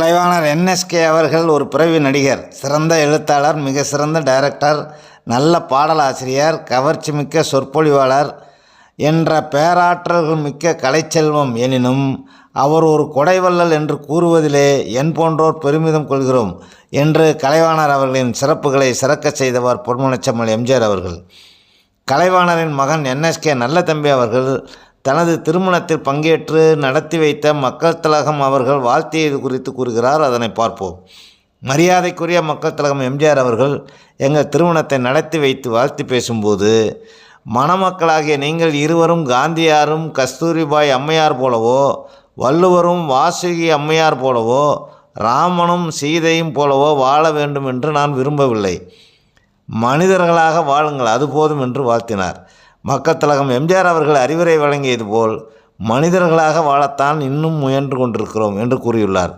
Kalaivanar NSK அவர்கள் ஒரு பிறவி நடிகர் சிறந்த எழுத்தாளர் மிக சிறந்த டைரக்டர் நல்ல பாடலாசிரியர் கவர்ச்சி மிக்க சொற்பொழிவாளர் என்ற பேராற்றல்கள் மிக்க கலைச்செல்வம். எனினும் அவர் ஒரு கொடைவள்ளல் என்று கூறுவதிலே என் போன்றோர் பெருமிதம் கொள்கிறோம் என்று கலைவாணர் அவர்களின் சிறப்புகளை சிறக்கச் செய்தவர் பொன்முனச்சம்மல் எம்ஜிஆர் அவர்கள். கலைவாணரின் மகன் என்எஸ்கே நல்ல தம்பி அவர்கள் தனது திருமணத்தில் பங்கேற்று நடத்தி வைத்த மக்கள் திலகம் அவர்கள் வாழ்த்தியது குறித்து கூறுகிறார். அதனை பார்ப்போம். மரியாதைக்குரிய மக்கள் திலகம் எம்ஜிஆர் அவர்கள் எங்கள் திருமணத்தை நடத்தி வைத்து வாழ்த்தி பேசும்போது மணமக்களாகிய நீங்கள் இருவரும் காந்தியாரும் கஸ்தூரிபாய் அம்மையார் போலவோ வள்ளுவரும் வாசுகி அம்மையார் போலவோ ராமனும் சீதையும் போலவோ வாழ வேண்டும் என்று நான் விரும்பவில்லை. மனிதர்களாக வாழுங்கள் அது போதும் என்று வாழ்த்தினார். மக்கத்தலகம் எம்ஜிஆர் அவர்கள் அறிவுரை வழங்கியது போல் மனிதர்களாக வாழத்தான் இன்னும் முயன்று கொண்டிருக்கிறோம் என்று கூறியுள்ளார்.